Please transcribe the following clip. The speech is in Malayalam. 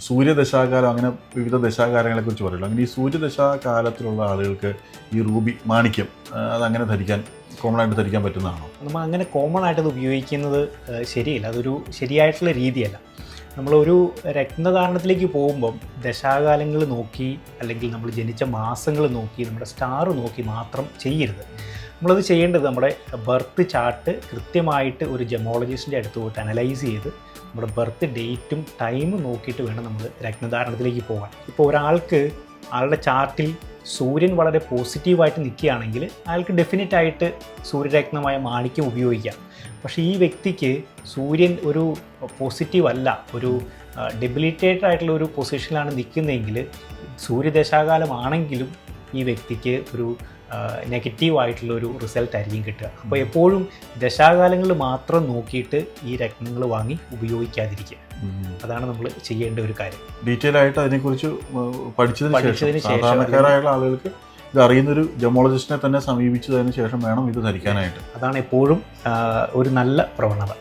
സൂര്യദശാകാലം അങ്ങനെ വിവിധ ദശാകാലങ്ങളെ കുറിച്ച് പറയുള്ളൂ. അങ്ങനെ ഈ സൂര്യദശാകാലത്തിലുള്ള ആളുകൾക്ക് ഈ റൂബി മാണിക്യം അത് അങ്ങനെ ധരിക്കാൻ കോമൺ ആയിട്ട് ധരിക്കാൻ പറ്റുന്നതാണോ? നമ്മൾ അങ്ങനെ കോമൺ ആയിട്ട് അത് ഉപയോഗിക്കുന്നത് ശരിയല്ല. അതൊരു ശരിയായിട്ടുള്ള രീതിയല്ല. നമ്മളൊരു രക്തധാരണത്തിലേക്ക് പോകുമ്പം ദശാകാലങ്ങൾ നോക്കി അല്ലെങ്കിൽ നമ്മൾ ജനിച്ച മാസങ്ങൾ നോക്കി നമ്മുടെ സ്റ്റാർ നോക്കി മാത്രം ചെയ്യരുത്. നമ്മളത് ചെയ്യേണ്ടത് നമ്മുടെ ബർത്ത് ചാർട്ട് കൃത്യമായിട്ട് ഒരു ജമോളജിസ്റ്റിന്റെ അടുത്ത് പോയിട്ട് അനലൈസ് ചെയ്ത് നമ്മുടെ ബർത്ത് ഡേറ്റും ടൈമും നോക്കിയിട്ട് വേണം നമ്മൾ രക്തധാരണത്തിലേക്ക് പോകാൻ. ഇപ്പോൾ ഒരാൾക്ക് ആളുടെ ചാർട്ടിൽ സൂര്യൻ വളരെ പോസിറ്റീവായിട്ട് നിൽക്കുകയാണെങ്കിൽ അയാൾക്ക് ഡെഫിനറ്റായിട്ട് സൂര്യരക്തമായ മാണിക്യം ഉപയോഗിക്കാം. പക്ഷേ ഈ വ്യക്തിക്ക് സൂര്യൻ ഒരു പോസിറ്റീവ് അല്ല ഒരു ഡെബിലിറ്റേറ്റഡ് ആയിട്ടുള്ള ഒരു പൊസിഷനിലാണ് നിൽക്കുന്നതെങ്കിൽ സൂര്യദശാകാലമാണെങ്കിലും ഈ വ്യക്തിക്ക് ഒരു നെഗറ്റീവ് ആയിട്ടുള്ള ഒരു റിസൾട്ട് ആയിരിക്കും കിട്ടുക. അപ്പോൾ എപ്പോഴും ദശാകാലങ്ങളിൽ മാത്രം നോക്കിയിട്ട് ഈ രത്നങ്ങൾ വാങ്ങി ഉപയോഗിക്കാതിരിക്കുക. അതാണ് നമ്മൾ ചെയ്യേണ്ട ഒരു കാര്യം. ഡീറ്റെയിൽ ആയിട്ട് അതിനെക്കുറിച്ച് പഠിച്ചതിന് ശേഷം ശേഷം സാധാരണക്കാരായുള്ള ആളുകൾക്ക് ഇത് അറിയുന്ന ഒരു ജമോളജിസ്റ്റിനെ തന്നെ സമീപിച്ചതിന് ശേഷം വേണം ഇത് ധരിക്കാനായിട്ട്. അതാണ് എപ്പോഴും ഒരു നല്ല പ്രവണത.